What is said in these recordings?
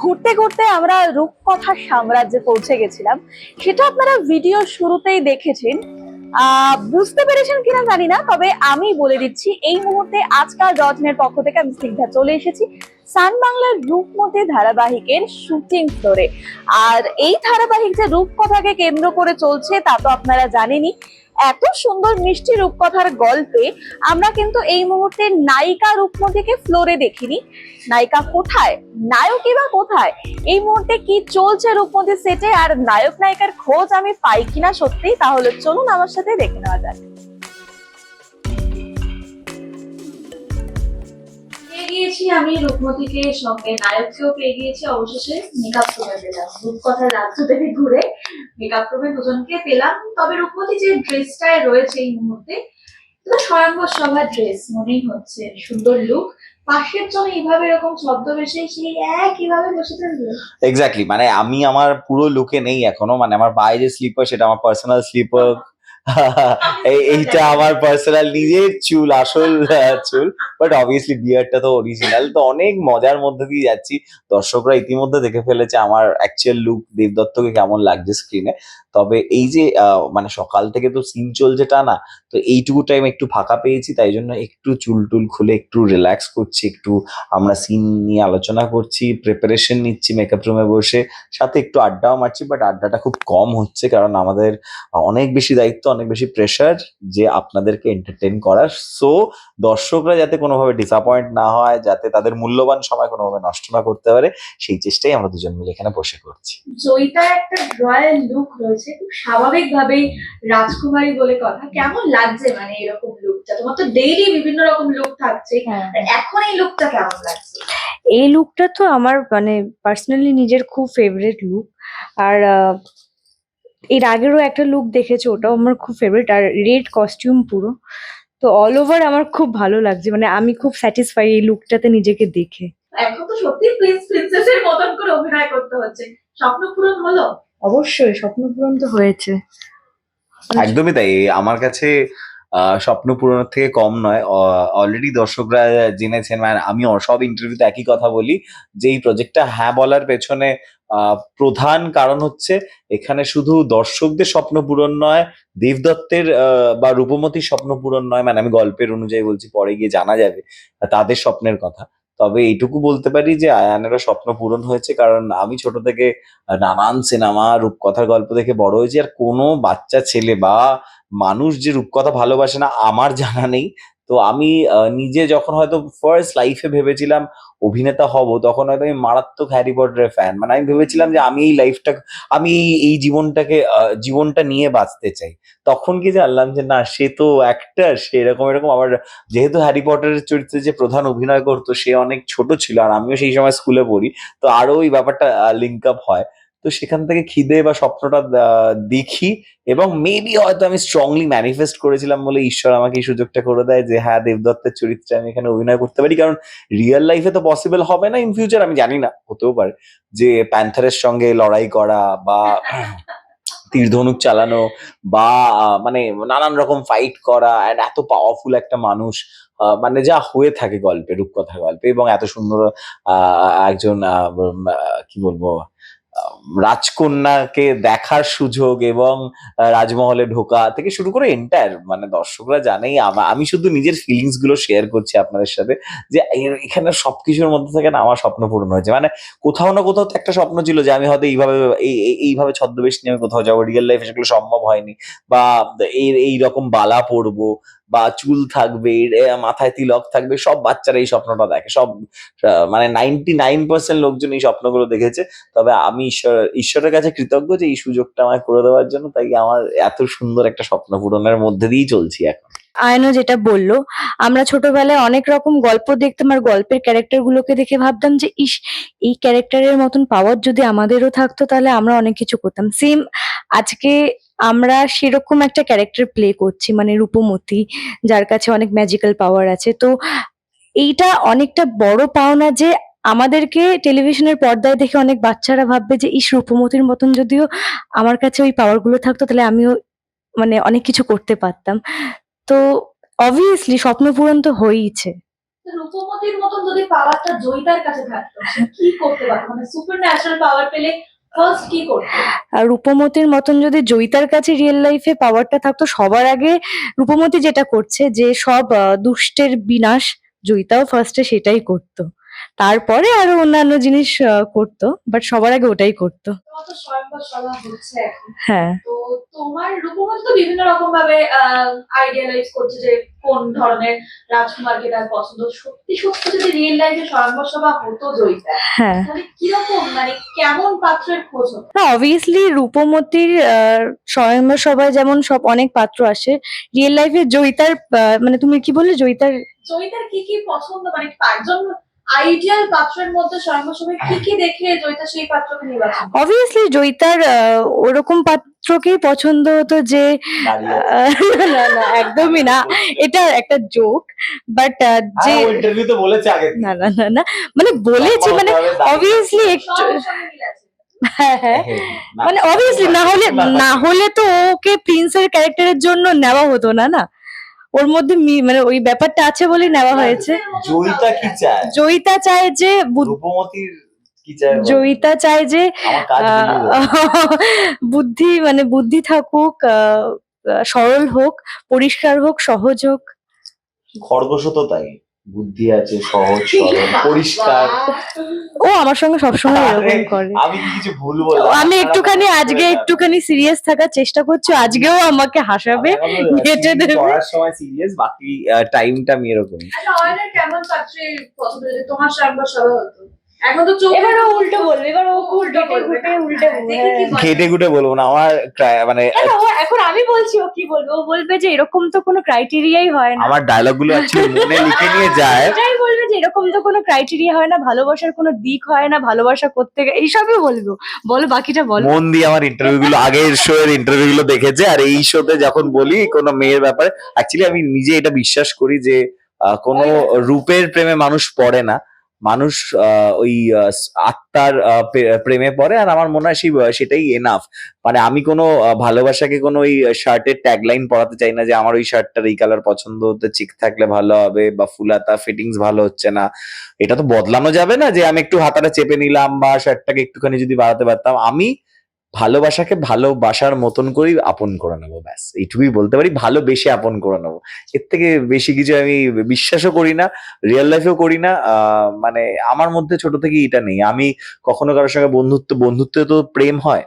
ঘুরতে ঘুরতে আমরা রূপকথার সাম্রাজ্যে পৌঁছে গেছিলাম। সেটা আপনারা ভিডিও শুরুতেই দেখেছেন। বুঝতে পেরেছেন কিনা জানি না, তবে আমি বলে দিচ্ছি, এই মুহূর্তে আজকাল রত্নের পক্ষ থেকে আমি স্নিগ্ধা চলে এসেছি সান বাংলার রূপমতি ধারাবাহিকের শুটিং ফ্লোরে আর এই ধারাবাহিক যে রূপকথাকে কেন্দ্র করে চলছে, তা তো আপনারা জানেনই। এত সুন্দর মিষ্টি রূপকথার গল্পে আমরা কিন্তু এই মুহূর্তে নায়িকা রূপমতিকে ফ্লোরে দেখিনি। নায়িকা কোথায়? নায়কই বা কোথায়? এই মুহূর্তে কি চলছে রূপমতি সেটে আর নায়ক নায়িকার খোঁজ আমি পাই কিনা সত্যি তাহলে চলুন আমার সাথে দেখে নেওয়া যাক। আমি রূপমতিকে সঙ্গে। নায়ককেও পেয়ে গিয়েছি অবশেষে। মেকআপ পেলাম রূপকথার রাজ্য থেকে ঘুরে মেকআপ দুজনকে পেলাম। তবে রূপমতি যে ড্রেসটায় রয়েছে এই মুহূর্তে, এটা স্বয়ংবর সভা ড্রেস, মনেই হচ্ছে সুন্দর লুক পাশের জন্য এইভাবে এরকম ছদ্মবেশে সেই একইভাবে বসে থাকবে। এক্স্যাক্টলি মানে আমি আমার পুরো লুকে নেই এখনও মানে আমার বাইরে স্লিপার সেটা আমার পার্সোনাল স্লিপার এইটা আমার পার্সোনাল নিজের চুল, আসল চুল বাট অবভিয়াসলি বিয়ারটা তো অরিজিনাল তো অনেক মজার মধ্যে দিয়ে যাচ্ছি। দর্শকরা ইতিমধ্যে দেখে ফেলেছে আমার অ্যাকচুয়াল লুক দেবদত্তকে কেমন লাগছে স্ক্রিনে তবে এই যে মানে সকাল থেকে তো সিন চলছে টানা তো এইটুকু টাইম একটু ফাঁকা পেয়েছি, তাই জন্য একটু চুল টুল খুলে একটু রিল্যাক্স করছি, একটু আমরা সিন নিয়ে আলোচনা করছি প্রিপারেশন নিচ্ছি মেকআপ রুমে বসে। সাথে একটু আড্ডাও মারছি বাট আড্ডাটা খুব কম হচ্ছে, কারণ আমাদের অনেক বেশি দায়িত্ব অনেক বেশি প্রেশার যে আপনাদেরকে এন্টারটেন করার। সো দর্শকরা যাতে কোনোভাবে ডিসঅ্যাপয়েন্ট না হয় যাতে তাদের মূল্যবান সময় কোনোভাবে নষ্ট না করতে পারে সেই চেষ্টাই আমরা দুজন মিলে এখানে বসে করছি। জয়িতার একটা রয়্যাল লুক রয়েছে খুব স্বাভাবিক ভাবেই রাজকুমারী বলে কথা। কেমন লাগছে মানে এরকম লুকটা তোমার তো ডেইলি বিভিন্ন রকম লুক থাকছে। এখন এই লুকটা কেমন লাগছে? এই লুকটা তো আমার মানে পার্সোনালি নিজের খুব ফেভারিট লুক আর আহ, এর আগেরও একটা লুক দেখেছ? ওটাও আমার খুব ফেভারিট আর রেড কস্টিউম পুরো। তো অল ওভার আমার খুব ভালো লাগছে মানে আমি খুব স্যাটিসফাই এই লুকটাতে নিজেকে দেখে। এখন তো সত্যি প্রিন্স প্রিন্সেসের মতন করে অভিনয় করতে হচ্ছে। স্বপ্ন পূরণ হলো? অবশ্যই স্বপ্ন পূরণ তো হয়েছে। একদমই তাই আমার কাছে স্বপ্ন পূরণের থেকে কম নয়। অলরেডি দর্শকরা জেনেছেন মানে আমি সব ইন্টারভিউতে একই কথা বলি যে, এই প্রজেক্টটা হ্যাঁ বলার পেছনে প্রধান কারণ হচ্ছে এখানে শুধু দর্শকদের স্বপ্ন পূরণ নয়, দেবদত্তের বা রূপমতির স্বপ্ন পূরণ নয় মানে আমি গল্পের অনুযায়ী বলছি, পরে গিয়ে জানা যাবে, তাদের স্বপ্নের কথা। তবে এইটুকু বলতে পারি যে আয়ানেরও স্বপ্ন পূরণ হয়েছে, কারণ আমি ছোট থেকে নানান সিনেমা, রূপকথার গল্প দেখে বড় হয়েছি, আর কোনো বাচ্চা ছেলে বা মানুষ যে রূপকথা ভালোবাসে না, আমার জানা নেই। তো আমি নিজে যখন হয়তো ফার্স্ট লাইফে ভেবেছিলাম অভিনেতা হব, তখন হয়তো আমি মারাত্মক হ্যারি পটারের ফ্যান মানে আমি ভেবেছিলাম যে আমি এই লাইফটা আমি এই- জীবনটাকে জীবনটা নিয়ে বাঁচতে চাই। তখন কি জানলাম যে না, সে তো অ্যাক্টার সে এরকম এরকম আবার যেহেতু হ্যারি পটারের চরিত্রে যে প্রধান অভিনয় করতো, সে অনেক ছোট ছিল আর আমিও সেই সময় স্কুলে পড়ি, তো আরও ওই ব্যাপারটা লিঙ্ক আপ হয়। তো সেখান থেকে খিদে বা স্বপ্নটা দেখি এবং মেবি হয়তো আমি স্ট্রংলি ম্যানিফেস্ট করেছিলাম বলে ঈশ্বর আমাকে এই সুযোগটা করে দেয় যে হ্যাঁ দেবদত্তের চরিত্রে আমি এখানে অভিনয় করতে পারি। কারণ রিয়েল লাইফে তো পসিবল হবে না ইন ফিউচার আমি জানি না, হতেও পারে। যে প্যান্থারের সঙ্গে লড়াই করা বা তীর ধনুক চালানো বা মানে নানান রকম ফাইট করা অ্যান্ড এত পাওয়ারফুল একটা মানুষ মানে যা হয়ে থাকে গল্পে রূপকথা গল্পে এবং এত সুন্দর একজন কি বলব রাজকন্যাকে দেখার সুযোগ এবং রাজমহলে ঢোকা থেকে শুরু করে এন্টায়ার মানে দর্শকরা জানেই, আমি শুধু নিজের ফিলিংসগুলো শেয়ার করছি আপনাদের সাথে, যে এখানে সবকিছুর মধ্যে থেকে না আমার স্বপ্ন পূরণ হয়েছে। মানে কোথাও না কোথাও তো একটা স্বপ্ন ছিল যে আমি হয়তো এইভাবে, এই- এই- এইভাবে ছদ্মবেশ নিয়ে আমি কোথাও যাব রিয়েল লাইফে সেগুলো সম্ভব হয়নি, বা এই রকম বালা পরবো বা চুল থাকবে মাথায় তিলক থাকবে, সব বাচ্চারা এই স্বপ্নটা দেখে। সব মানে নাইনটি নাইন পার্সেন্ট লোকজন এই স্বপ্নগুলো দেখেছে। তবে আমি ঈশ্বর, ঈশ্বরের কাছে কৃতজ্ঞ যে এই সুযোগটা আমায় করে দেওয়ার জন্য, তাই আমার এত সুন্দর একটা স্বপ্ন পূরণের মধ্যে দিয়েই চলছি এখন। আয়নো যেটা বলল, আমরা ছোটবেলায় অনেক রকম গল্প দেখতাম আর গল্পের ক্যারেক্টার গুলোকে দেখে ভাবতাম যে, ইস, এই ক্যারেক্টারের মতন পাওয়ার যদি আমাদেরও থাকতো, তাহলে আমরা অনেক কিছু করতাম। সেম আজকে আমরা সেরকম একটা ক্যারেক্টার প্লে করছি মানে রূপমতি, যার কাছে অনেক ম্যাজিক্যাল পাওয়ার আছে। তো এইটা অনেকটা বড় পাওনা যে আমাদেরকে টেলিভিশনের পর্দায় দেখে অনেক বাচ্চারা ভাববে যে, ইস, রূপমতির মতন যদিও আমার কাছে ওই পাওয়ারগুলো থাকতো, তাহলে আমিও মানে অনেক কিছু করতে পারতাম। তো অবভিয়াসলি স্বপ্ন পূরণ তো হয়েইছে। রূপমতির মতন যদি পাওয়ারটা জয়িতার কাছে থাকতো কি করতে পারতো? মানে সুপার ন্যাচারাল পাওয়ার পেলে আর রূপমতির মতন যদি জয়িতার কাছে রিয়েল লাইফে পাওয়ারটা থাকতো, সবার আগে রূপমতি যেটা করছে যে সব দুষ্টের বিনাশ জয়িতাও ফার্স্টে সেটাই করতো। তারপরে আরও অন্যান্য জিনিস করতো বাট সবার আগে ওটাই করতো। হ্যাঁ। তোমার তো বিভিন্ন রকম ভাবে আইডিয়ালাইজ করছে যে কোন ধরনের রাজকুমারকে তার পছন্দ। সত্যি সত্যি যদি রিয়েল লাইফে স্বয়ংবর সভা হতো জয়িতা হ্যাঁ। কীরকম মানে কেমন পাত্রের খোঁজ হতো? না অবভিয়াসলি রূপমতির স্বয়ংবর সভায় যেমন সব অনেক পাত্র আসে রিয়েল লাইফে জয়িতার মানে তুমি কি বললে? জয়িতার জয়িতার কি কি পছন্দ? মানে একজন আইডিয়াল পাত্রের মধ্যে কি কি দেখে জয়িতা সেই পাত্রকে নির্বাচন অবভিয়াসলি জয়িতার ওরকম পাত্রকেই পছন্দ হতো যে না না একদমই না। এটা একটা জোক বাট যে হ্যাঁ, বলেছে আগে। না না না না। মানে বলেছি মানে অবভিয়াসলি একটু আছে। হ্যাঁ হ্যাঁ। মানে অবভিয়াসলি না হলে না হলে তো ওকে প্রিন্সের ক্যারেক্টারের জন্য নেওয়া হতো না না? ওর মধ্যে মানে ওই ব্যাপারটা আছে বলে নেওয়া হয়েছে। জয়িতা কি চায়? জয়িতা চায় যে রূপমতির চায় জয়িতা চায় যে বুদ্ধি মানে বুদ্ধি থাকুক সরল হোক পরিষ্কার হোক সহজ হোক। খরগোশও তো তাই। বুদ্ধি আছে সহজ সরল পরিষ্কার। ও আমার সঙ্গে সবসময় এরকম করে। আমি কি কিছু ভুল বললাম? আমি একটুখানি আজকে একটুখানি সিরিয়াস থাকার চেষ্টা করছি আজকেও আমাকে হাসাবে ঘেঁটে দেবে। পড়ার সময় সিরিয়াস বাকি টাইমটা আমি এরকমই আচ্ছা কেমন তোমার স্বয়ংবর সভা হতো? এবার ও উল্টো বলবে এবার ও উল্টো ঘুটে। উল্টে বলবে। ঘেটে না আমার মানে এখন আমি বলছি ও কি বলবে? ও বলবে যে এরকম তো কোনো ক্রাইটেরিয়াই হয় না। আমার ডায়লগগুলো মনে লিখে নিয়ে যায়। এটাই বলবে যে এরকম তো কোনো ক্রাইটেরিয়া হয় না ভালোবাসার কোনো দিক হয় না ভালোবাসা করতে এইসবই বলব। বলো বাকিটা বলো। মন দিয়ে আমার ইন্টারভিউ গুলো আগের শো এর ইন্টারভিউ গুলো দেখেছে আর এই শোতে যখন বলি কোনো মেয়ের ব্যাপারে অ্যাকচুয়ালি আমি নিজে এটা বিশ্বাস করি যে আহ, কোনো রূপের প্রেমে মানুষ পড়ে না। মানুষ ওই আত্মার প্রেমে পড়ে আর আমার মনে হয় সেটাই এনাফ মানে আমি কোনো ভালোবাসাকে কোনো ওই শার্টের ট্যাগলাইন পড়াতে চাই না যে আমার ওই শার্টটার এই কালার পছন্দ হতে চিক থাকলে ভালো হবে বা ফুলাতা ফিটিংস ভালো হচ্ছে না। এটা তো বদলানো যাবে না যে আমি একটু হাতাটা চেপে নিলাম বা শার্টটাকে একটুখানি যদি বাড়াতে পারতাম। আমি ভালোবাসাকে ভালোবাসার মতন করেই আপন করে নেব, ব্যাস। এইটুকুই বলতে পারি, ভালোবেসে আপন করে নেব। এর থেকে বেশি কিছু আমি বিশ্বাসও করি না রিয়েল লাইফেও করি না মানে আমার মধ্যে ছোট থেকে এটা নেই। আমি কখনো কারোর সঙ্গে বন্ধুত্ব, বন্ধুত্বে তো প্রেম হয়,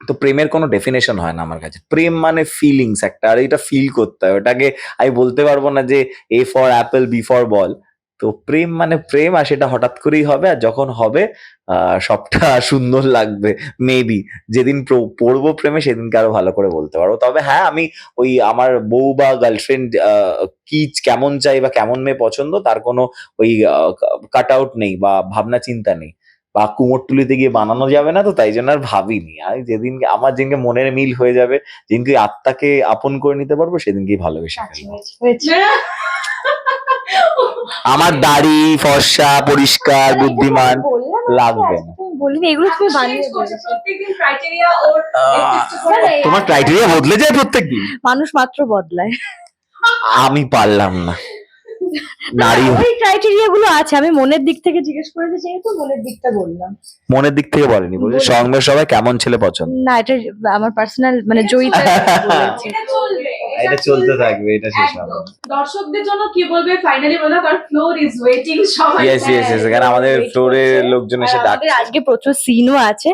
তো প্রেমের কোনো ডেফিনেশন হয় না আমার কাছে। প্রেম মানে ফিলিংস একটা, আর এটা ফিল করতে হয়। ওটাকে আমি বলতে পারব না যে A for apple B for ball তো প্রেম মানে প্রেম আর সেটা হঠাৎ করেই হবে আর যখন হবে আহ, সবটা সুন্দর লাগবে মেবি যেদিন পড়ব প্রেমে সেদিনকে আরও ভালো করে বলতে পারব। তবে হ্যাঁ আমি ওই আমার বউ বা গার্লফ্রেন্ড কি কেমন চাই বা কেমন মেয়ে পছন্দ তার কোনো ওই কাট আউট নেই বা ভাবনা চিন্তা নেই। বা কুমোরটুলিতে গিয়ে বানানো যাবে না তো তাই জন্য আর ভাবিনি। আমি যেদিনকে আমার যেদিনকে মনের মিল হয়ে যাবে যেদিনকে আত্মাকে আপন করে নিতে পারব সেদিনকেই ভালোবেসে ফেলব। আমার দাড়ি ফর্সা পরিষ্কার বুদ্ধিমান লাগবে না। এগুলো তুমি বানিয়ে না, তোমার ক্রাইটেরিয়া বদলে যায় প্রত্যেকদিন? মানুষ মাত্র বদলায়। আমি পারলাম না। নারী ওই ক্রাইটেরিয়া গুলো আছে আমি মনের দিক থেকে জিজ্ঞেস করেছি যেহেতু মনের দিকটা বললাম। মনের দিক থেকে বলেনি বলে সঙ্গে সবাই কেমন ছেলে পছন্দ। না এটা আমার পার্সোনাল মানে জয়িতা। এটা চলতে থাকবে এটা শেষ হবে। দর্শকদের জন্য কি বলবে? ফাইনালি বলো কারণ ফ্লোর ইজ ওয়েটিং সবাই। यस यस यस কারণ আমাদের ফ্লোরে লোকজন এসে ডাকছে। আজকে প্রচুর সিনও আছে।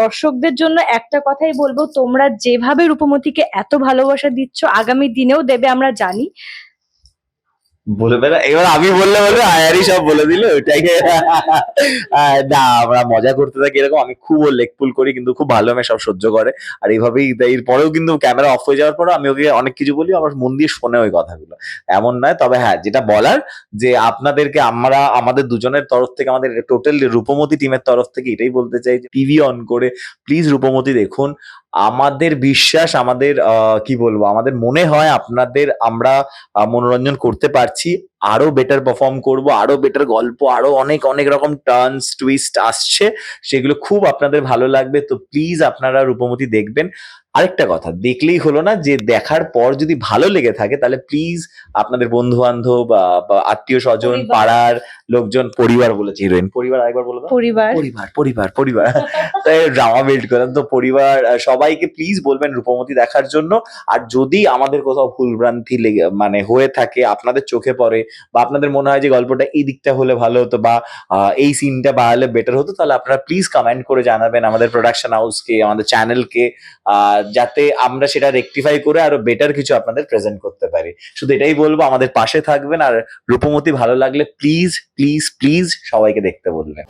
দর্শকদের জন্য একটা কথাই বলব তোমরা যেভাবে রূপমতিকে এত ভালোবাসা দিচ্ছ আগামী দিনেও দেবে আমরা জানি। বলবে না এবার আমি বললে বলবে আয়ারই সব বলে দিল আহ, না আমরা মজা করতে থাকি এরকম। আমি খুব লেগ পুল করি কিন্তু খুব ভালো মেয়ে সব সহ্য করে। আর এইভাবেই এরপরেও কিন্তু ক্যামেরা অফ হয়ে যাওয়ার পরেও আমি ওকে অনেক কিছু বলি আমার মন দিয়ে শোনে ওই কথাগুলো। এমন নয় তবে হ্যাঁ যেটা বলার যে আপনাদেরকে আমরা আমাদের দুজনের তরফ থেকে আমাদের টোটাল রূপমতি টিমের তরফ থেকে এটাই বলতে চাই টিভি অন করে প্লিজ রূপমতি দেখুন। আমাদের বিশ্বাস আমাদের কি বলব? আমাদের মনে হয় আপনাদের আমরা মনোরঞ্জন করতে পারছি। আরও বেটার পারফর্ম করব আরও বেটার গল্প আরও অনেক অনেক রকম টার্নস টুইস্ট আসছে সেগুলো খুব আপনাদের ভালো লাগবে। তো প্লিজ আপনারা রূপমতি দেখবেন। আরেকটা কথা দেখলেই হলো না যে দেখার পর যদি ভালো লেগে থাকে তাহলে প্লিজ আপনাদের বন্ধু বান্ধব বা আত্মীয় স্বজন পাড়ার লোকজন পরিবার বলেছে হিরোইন পরিবার আরেকবার বলে পরিবার। পরিবার পরিবার পরিবার। তাই ড্রামা বিল্ড করেন। তো পরিবার সবাইকে প্লিজ বলবেন রূপমতি দেখার জন্য। আর যদি আমাদের কোথাও ভুলভ্রান্তি লেগে মানে হয়ে থাকে আপনাদের চোখে পড়ে বা আপনাদের মনে হয় যে গল্পটা এই দিকটা হলে ভালো হতো বা এই সিনটা বাড়ালে বেটার হতো, তাহলে আপনারা প্লিজ কমেন্ট করে জানাবেন আমাদের প্রোডাকশন হাউসকে আমাদের চ্যানেলকে যাতে আমরা সেটা রেকটিফাই করে আরও বেটার কিছু আপনাদের প্রেজেন্ট করতে পারি। শুধু এটাই বলব, আমাদের পাশে থাকবেন আর রূপমতি ভালো লাগলে প্লিজ প্লিজ প্লিজ সবাইকে দেখতে বলবেন।